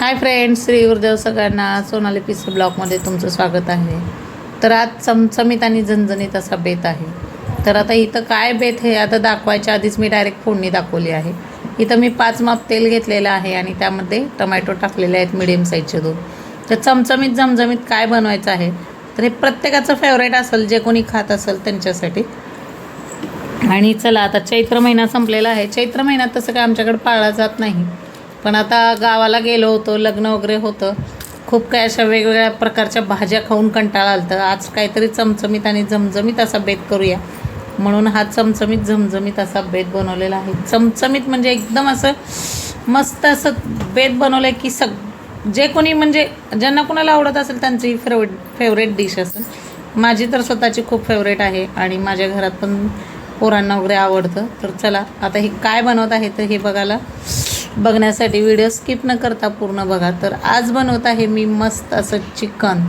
Hi friends Shri Gurudev सगळ्यांना सोनाली पिस ब्लॉगमध्ये तुमचं स्वागत आहे. तर आज चमचमीत आणि झणझणीत असा बेत आहे. तर आता इथं काय बेत हे आता दाखवायच्या आधीच मी डायरेक्ट फोडणी दाखवली आहे. इथं मी पाच माप तेल घेतलेलं आहे आणि त्यामध्ये टमॅटो टाकलेले आहेत मिडियम साईजचे दोन. तर चमचमीत झमझमीत काय बनवायचं आहे? तर हे प्रत्येकाचं फेवरेट असेल जे कोणी खात असेल त्यांच्यासाठी. आणि चला आता चैत्र महिना संपलेला आहे. चैत्र महिन्यात तसं काय आमच्याकडे पाळला जात नाही. पण आता गावाला गेलो होतो लग्न वगैरे होतं. खूप काय अशा वेगवेगळ्या प्रकारच्या भाज्या खाऊन कंटाळा आलं तर आज काहीतरी चमचमीत आणि झमझमीत असा बेत करूया. म्हणून हा चमचमीत झमझमीत असा बेत बनवलेला आहे. चमचमीत म्हणजे एकदम असं मस्त असं बेत बनवलं आहे की सग जे कोणी म्हणजे ज्यांना कोणाला आवडत असेल त्यांची फेवरेट फेवरेट डिश असेल. माझी तर स्वतःची खूप फेवरेट आहे आणि माझ्या घरात पण पोरांना वगैरे आवडतं. तर चला आता हे काय बनवत आहे तर हे बघायला. बघण्यासाठी व्हिडिओ स्किप न करता पूर्ण बघा. तर आज बनवत आहे मी मस्त असं चिकन.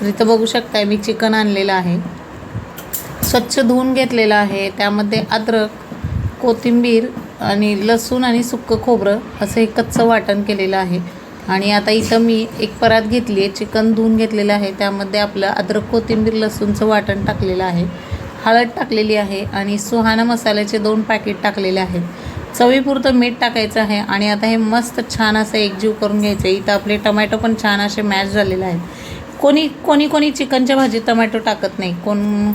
तर इथं बघू शकताय मी चिकन आणलेलं आहे. स्वच्छ धुवून घेतलेलं आहे. त्यामध्ये अद्रक कोथिंबीर आणि लसूण आणि सुक्कं खोबरं असं एक कच्चं वाटण केलेलं आहे. आणि आता इथं मी एक परात घेतली आहे चिकन धुवून घेतलेलं आहे. त्यामध्ये आपलं अद्रक कोथिंबीर लसूणचं वाटण टाकलेलं आहे. हळद टाकलेली आहे आणि सुहाणा मसाल्याचे दोन पॅकेट टाकलेले आहेत. चवीपुरतं मीठ टाकायचं आहे आणि आता हे मस्त छान असं एकजीव करून घ्यायचं आहे. इथं आपले टमॅटो पण छान असे मॅच झालेले आहेत. कोणी कोणी कोणी चिकनच्या भाजीत टमॅटो टाकत नाही. कोण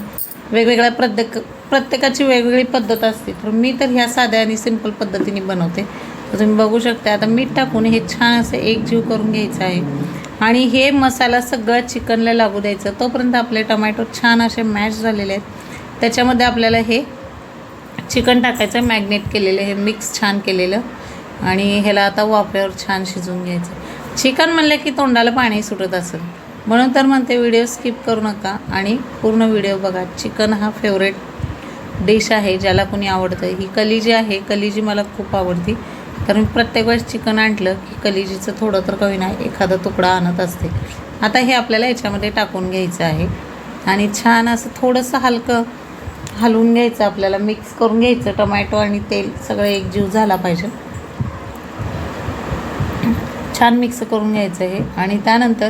वेगवेगळ्या प्रत्येक प्रत्येकाची वेगवेगळी पद्धत असते. तर मी तर ह्या साध्या आणि सिंपल पद्धतीने बनवते. तर तुम्ही बघू शकता आता मीठ टाकून हे छान असं एकजीव करून घ्यायचं आहे. आणि हे मसाला सगळं चिकनला लागू द्यायचं. तोपर्यंत आपले टमॅटो छान असे मॅश झालेले आहेत. त्याच्यामध्ये आपल्याला हे चिकन टाकायचं मॅग्नेट केलेलं हे मिक्स छान केलेलं. आणि ह्याला आता वाफेवर छान शिजवून घ्यायचं. चिकन म्हणलं की तोंडाला पाणी सुटत असेल. म्हणून तर म्हणते व्हिडिओ स्किप करू नका. आणि पूर्ण व्हिडिओ बघा. चिकन हा फेवरेट डिश आहे ज्याला कोणी आवडतं. ही कलिजी आहे कलिजी मला खूप आवडती. तर मी प्रत्येक वेळेस चिकन आणलं की कलिजीचं थोडं तर कमी नाही एखादा तुकडा आणत असते. आता हे आपल्याला याच्यामध्ये टाकून घ्यायचं आहे. आणि छान असं थोडंसं हलकं हलवून घ्यायचं आपल्याला मिक्स करून घ्यायचं टमॅटो आणि तेल सगळं एकजीव झाला पाहिजे. छान मिक्स करून घ्यायचं आहे आणि त्यानंतर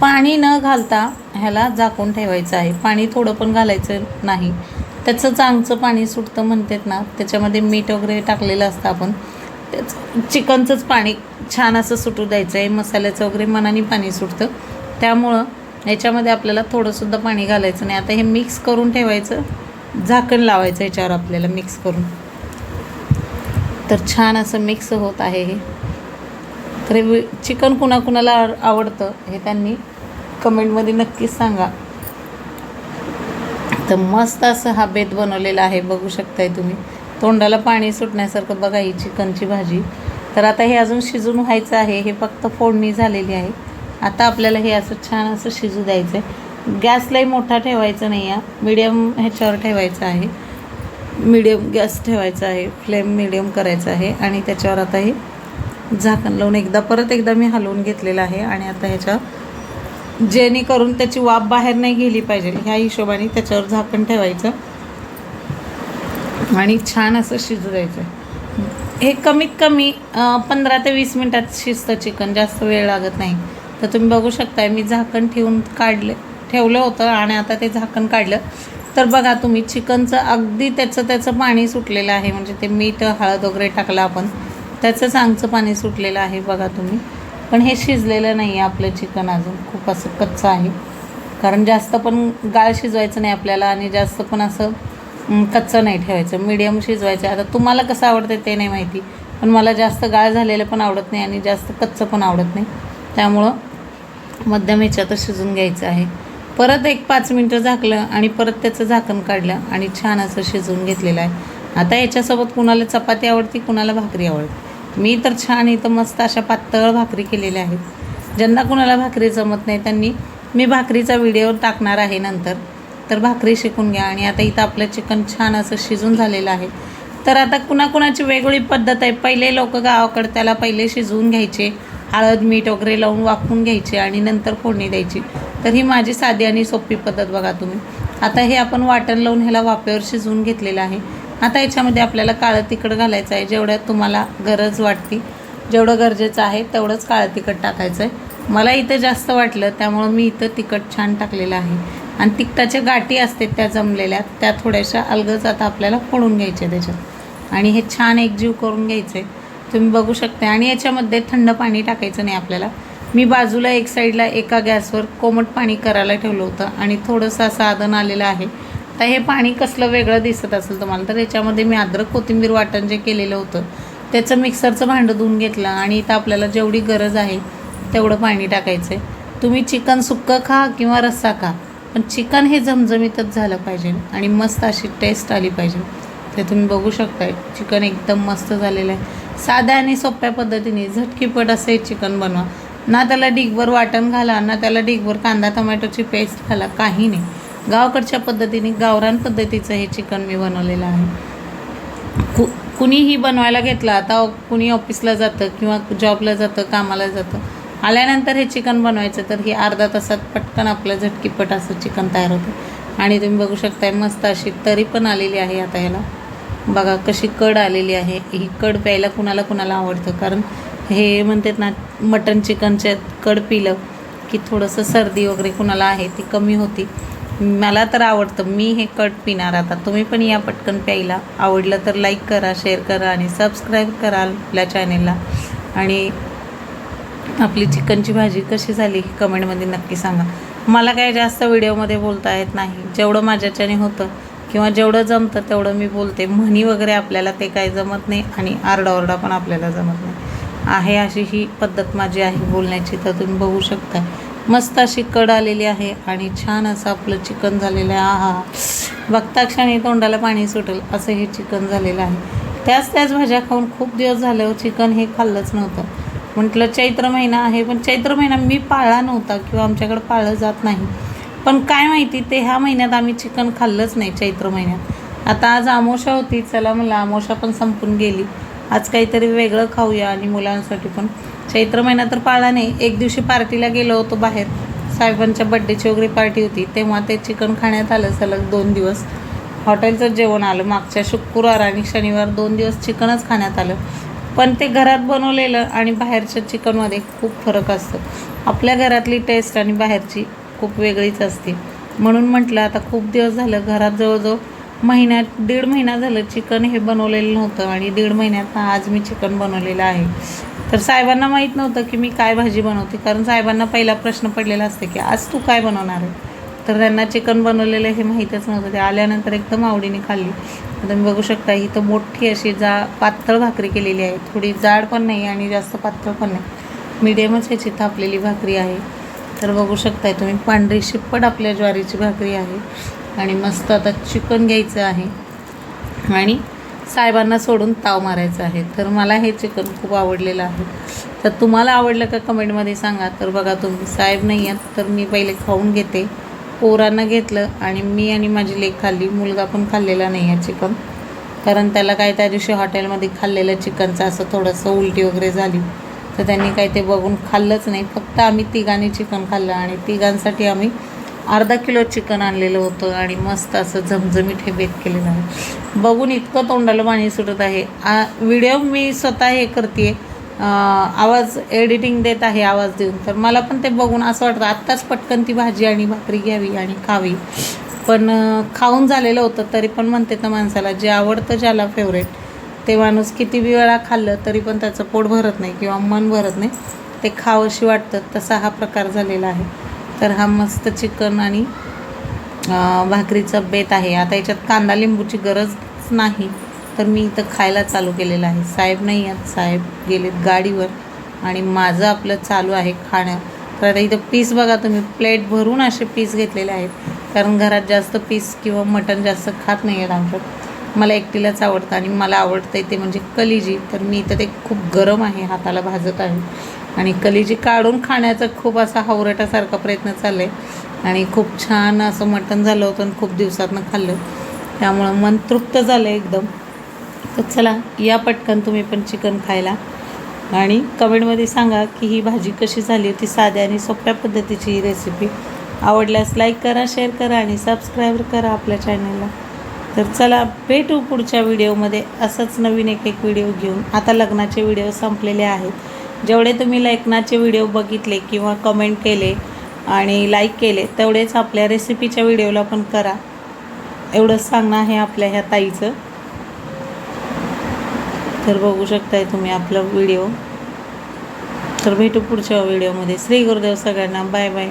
पाणी न घालता ह्याला झाकून ठेवायचं आहे. पाणी थोडं पण घालायचं नाही. त्याचं चांगचं पाणी सुटतं म्हणतात ना त्याच्यामध्ये मीठ वगैरे टाकलेलं असतं आपण. त्याचं चिकनचंच पाणी छान असं सुटू द्यायचं आहे. मसाल्याचं वगैरे मनाने पाणी सुटतं. त्यामुळं ह्याच्यामध्ये आपल्याला थोडंसुद्धा पाणी घालायचं नाही. आता हे मिक्स करून ठेवायचं. झाकण लावायचं याच्यावर आपल्याला मिक्स करून. तर छान असं मिक्स होत आहे हे. तर हे चिकन कुणाकुणाला आवडतं हे त्यांनी कमेंटमध्ये नक्कीच सांगा. तर मस्त असं हा बेत बनवलेला आहे बघू शकताय तुम्ही. तोंडाला पाणी सुटण्यासारखं बघा ही चिकनची भाजी. तर आता हे अजून शिजून व्हायचं आहे हे फक्त फोडणी झालेली आहे. आता आपल्याला हे असं छान असं शिजू द्यायचं आहे गॅसलाही मोठा ठेवायचा नाही आहे. मिडियम ह्याच्यावर ठेवायचं आहे. मिडियम गॅस ठेवायचा आहे. फ्लेम मिडियम करायचा आहे. आणि त्याच्यावर आता हे झाकण लावून एकदा परत एकदा मी हलवून घेतलेलं आहे. आणि आता ह्याच्या जेणेकरून त्याची वाफ बाहेर नाही गेली पाहिजे. ह्या हिशोबाने त्याच्यावर झाकण ठेवायचं. आणि छान असं शिजू द्यायचं हे कमीत कमी पंधरा ते वीस मिनटात शिजतं चिकन. जास्त वेळ लागत नाही. तर तुम्ही बघू शकताय मी झाकण ठेवून काढले. ठेवलं होतं आणि आता ते झाकण काढलं. तर बघा तुम्ही चिकनचं अगदी त्याचं त्याचं पाणी सुटलेलं आहे. म्हणजे ते मीठ हळद वगैरे टाकलं आपण त्याचं चांगचं पाणी सुटलेलं आहे बघा तुम्ही. पण हे शिजलेलं नाही आहे आपलं चिकन अजून. खूप असं कच्चं आहे. कारण जास्त पण गाळ शिजवायचं नाही आपल्याला आणि जास्त पण असं कच्चं नाही ठेवायचं. मीडियम शिजवायचं. आता तुम्हाला कसं आवडतं ते नाही माहिती. पण मला जास्त गाळ झालेलं पण आवडत नाही आणि जास्त कच्चं पण आवडत नाही. त्यामुळं मध्यम ह्याच्यातच शिजून घ्यायचं आहे. परत एक पाच मिनटं झाकलं आणि परत त्याचं झाकण काढलं आणि छान असं शिजवून घेतलेलं आहे. आता याच्यासोबत कुणाला चपाती आवडती कुणाला भाकरी आवडते. मी तर छान इथं मस्त अशा पातळ भाकरी केलेल्या आहेत. ज्यांना कुणाला भाकरी जमत नाही त्यांनी मी भाकरीचा व्हिडिओ टाकणार आहे नंतर. तर भाकरी शिकून घ्या आणि आता इथं आपलं चिकन छान असं शिजून झालेलं आहे. तर आता कुणाकुणाची वेगवेगळी पद्धत आहे. पहिले लोक गावाकडे त्याला पहिले शिजवून घ्यायचे. हळद मीठ वगैरे लावून वाफवून घ्यायचे आणि नंतर फोडणी द्यायची. तर ही माझी साधी आणि सोपी पद्धत बघा तुम्ही. आता हे आपण वाटण लावून ह्याला वाफेवर शिजवून घेतलेलं आहे. आता याच्यामध्ये आपल्याला काळं तिखट घालायचं आहे. जेवढ्यात तुम्हाला गरज वाटते जेवढं गरजेचं आहे तेवढंच काळं तिखट टाकायचं आहे. मला इथं जास्त वाटलं त्यामुळं मी इथं तिखट छान टाकलेलं आहे. आणि तिखटाच्या गाठी असते त्या जमलेल्या त्या थोड्याशा अलगच आता आपल्याला फोडून घ्यायच्या त्याच्यात. आणि हे छान एकजीव करून घ्यायचं आहे तुम्ही बघू शकता आणि याच्यामध्ये थंड पाणी टाकायचं नाही आपल्याला. मी बाजूला एक साईडला एका गॅसवर कोमट पाणी करायला ठेवलं होतं आणि थोडंसं साधन आलेलं आहे. तर हे पाणी कसलं वेगळं दिसत असेल तुम्हाला तर याच्यामध्ये मी अद्रक कोथिंबीर वाटण जे केलेलं होतं त्याचं मिक्सरचं भांडं धुवून घेतलं आणि इथं आपल्याला जेवढी गरज आहे तेवढं पाणी टाकायचं आहे तुम्ही चिकन सुक्कं खा किंवा रस्सा खा पण चिकन हे जमजमीतच झालं पाहिजे आणि मस्त अशी टेस्ट आली पाहिजे. ते तुम्ही बघू शकताय चिकन एकदम मस्त झालेलं आहे. साध्या आणि सोप्या पद्धतीने झटकीपट असं चिकन बनवा. ना त्याला डिगभर वाटण घाला ना त्याला डिगभर कांदा टोमॅटोची पेस्ट घाला काही नाही. गावाकडच्या पद्धतीने गावरान पद्धतीचं हे चिकन मी बनवलेलं आहे. कु कुणीही बनवायला घेतलं आता कुणी ऑफिसला जातं किंवा जॉबला जातं कामाला जातं आल्यानंतर हे चिकन बनवायचं तर हे अर्धा तासात पटकन आपलं झटकीपट असं चिकन तयार होतं. आणि तुम्ही बघू शकताय मस्त अशी तरी पण आलेली आहे आता ह्याला बघा कशी कड आलेली आहे ही कड प्यायला कुणाला कुणाला आवडतं कारण हे म्हणतात ना मटन चिकनचे कड पिलं की थोडंसं सर्दी वगैरे कुणाला आहे ती कमी होती. मला तर आवडतं. मी हे कट पिणार आता. तुम्ही पण या पटकन प्यायला. आवडलं तर लाईक करा शेअर करा आणि सबस्क्राईब करा आपल्या चॅनेलला आणि आपली चिकनची भाजी कशी झाली ही कमेंटमध्ये नक्की सांगा. मला काय जास्त व्हिडिओमध्ये बोलता येत नाही. जेवढं माझ्याच्याने होतं किंवा जेवढं जमतं तेवढं मी बोलते. म्हणी वगैरे आपल्याला ते काय जमत नाही आणि आरडाओरडा पण आपल्याला जमत नाही. आहे अशी ही पद्धत माझी आहे बोलण्याची तर तुम्ही बघू शकता. मस्त अशी कड आलेली आहे आणि छान असं आपलं चिकन झालेलं आहे. आहा बघता क्षणी तोंडाला पाणी सुटेल असं हे चिकन झालेलं आहे. त्याच त्याच भाज्या खाऊन खूप दिवस झाले हो, चिकन हे खाल्लंच नव्हतं. म्हटलं चैत्र महिना आहे पण चैत्र महिना मी पाळला नव्हता किंवा आमच्याकडं पाळलं जात नाही. पण काय माहिती ते ह्या महिन्यात आम्ही चिकन खाल्लंच नाही चैत्र महिन्यात. आता आज आमोशा होती चला मला आमोशा पण संपून गेली. आज काहीतरी वेगळं खाऊया आणि मुलांसाठी पण. चैत्र महिना तर पाळला नाही एक दिवशी पार्टीला गेलो होतो बाहेर. साहेबांच्या बड्डेची वगैरे पार्टी होती. तेव्हा ते चिकन खाण्यात आलं सलग दोन दिवस. हॉटेलचं जेवण आलं. मागच्या शुक्रवार आणि शनिवार दोन दिवस चिकनच खाण्यात आलं. पण ते घरात बनवलेलं आणि बाहेरच्या चिकनमध्ये खूप फरक असतो. आपल्या घरातली टेस्ट आणि बाहेरची खूप वेगळीच असते. म्हणून म्हटलं आता खूप दिवस झालं घरात जवळजवळ महिन्यात दीड महिना झालं चिकन हे बनवलेलं नव्हतं आणि दीड महिन्यात आज मी चिकन बनवलेलं आहे. तर साहेबांना माहीत नव्हतं की मी काय भाजी बनवते कारण साहेबांना पहिला प्रश्न पडलेला असते की आज तू काय बनवणार आहे? तर त्यांना चिकन बनवलेलं हे माहीतच नव्हतं. ते आल्यानंतर एकदम आवडीने खाल्ली. तुम्ही बघू शकता ही तर मोठी अशी जा पातळ भाकरी केलेली आहे. थोडी जाड पण नाही आणि जास्त पातळ पण नाही. मिडियमच ह्याची थापलेली भाकरी आहे. तर बघू शकताय तुम्ही पांढरी शिप्पट आपल्या ज्वारीची भाकरी आहे. आणि मस्त आता चिकन घ्यायचं आहे. आणि साहेबांना सोडून ताव मारायचा आहे. तर मला हे चिकन खूप आवडलेलं आहे. तर तुम्हाला आवडलं का कमेंटमध्ये सांगा. तर बघा तुम्ही साहेब नाही आहेत तर मी पहिले खाऊन घेते. पोरांना घेतलं आणि मी आणि माझी लेक खाल्ली. मुलगा पण खाल्लेला नाही आहे चिकन. कारण त्याला काय त्या दिवशी हॉटेलमध्ये खाल्लेलं चिकनचं असं थोडंसं उलटी वगैरे झाली. तर त्यांनी काही ते बघून खाल्लंच नाही. फक्त आम्ही तिघांनी चिकन खाल्लं आणि तिघांसाठी आम्ही अर्धा किलो चिकन आणलेलं होतं आणि मस्त असं झमझमीत हे बेत केलेलं आहे. बघून इतकं तोंडाला पाणी सुटत आहे. व्हिडिओ मी स्वतः हे करते आवाज एडिटिंग देत आहे आवाज देऊन. तर मला पण ते बघून असं वाटतं आत्ताच पटकन ती भाजी आणि भाकरी घ्यावी आणि खावी. पण खाऊन झालेलं होतं तरी पण म्हणते तर माणसाला जे आवडतं ज्याला फेवरेट ते माणूस किती वेळा खाल्लं तरी पण त्याचं पोट भरत नाही किंवा मन भरत नाही. ते खावंशी वाटतं तसा हा प्रकार झालेला आहे. तर हा मस्त चिकन आणि भाकरीचा बेत आहे. आता याच्यात कांदा लिंबूची गरज नाही. तर मी इथं खायला चालू केलेलं आहे. साहेब नाही आहेत. साहेब गेलेत गाडीवर आणि माझं आपलं चालू आहे खाणं. तर आता इथं पीस बघा तुम्ही. प्लेट भरून असे पीस घेतलेले आहेत. कारण घरात जास्त पीस किंवा मटण जास्त खात नाही आहेत आमच्यात. मला एकटीलाच आवडतं आणि मला आवडतं ते म्हणजे कलिजी. तर मी इथं ते खूप गरम आहे हाताला भाजत आहे. आणि कलिजी काढून खाण्याचा खूप असा हावरटासारखा प्रयत्न चालला आहे आणि खूप छान असं मटण झालं होतं आणि खूप दिवसातनं खाल्लं. त्यामुळं मन तृप्त झालं एकदम. तर चला या पटकन तुम्ही पण चिकन खायला. आणि कमेंटमध्ये सांगा की ही भाजी कशी झाली होती साध्या आणि सोप्या पद्धतीची ही रेसिपी आवडल्यास लाईक करा शेअर करा आणि सबस्क्राईब करा आपल्या चॅनलला तर चला भेटू पुढच्या व्हिडिओमध्ये असंच नवीन एक एक व्हिडिओ घेऊन. आता लग्नाचे व्हिडिओ संपलेले आहेत. जेवढे तुम्ही लेखनाचे व्हिडिओ बघितले किंवा कमेंट केले आणि लाईक केले तेवढेच आपल्या रेसिपीच्या व्हिडिओला पण करा. एवढंच सांगणं आहे आपल्या ह्या ताईचं. तर बघू शकताय तुम्ही आपला व्हिडिओ तर भेटू पुढच्या व्हिडिओमध्ये श्री गुरुदेव सगळ्यांना. Bye bye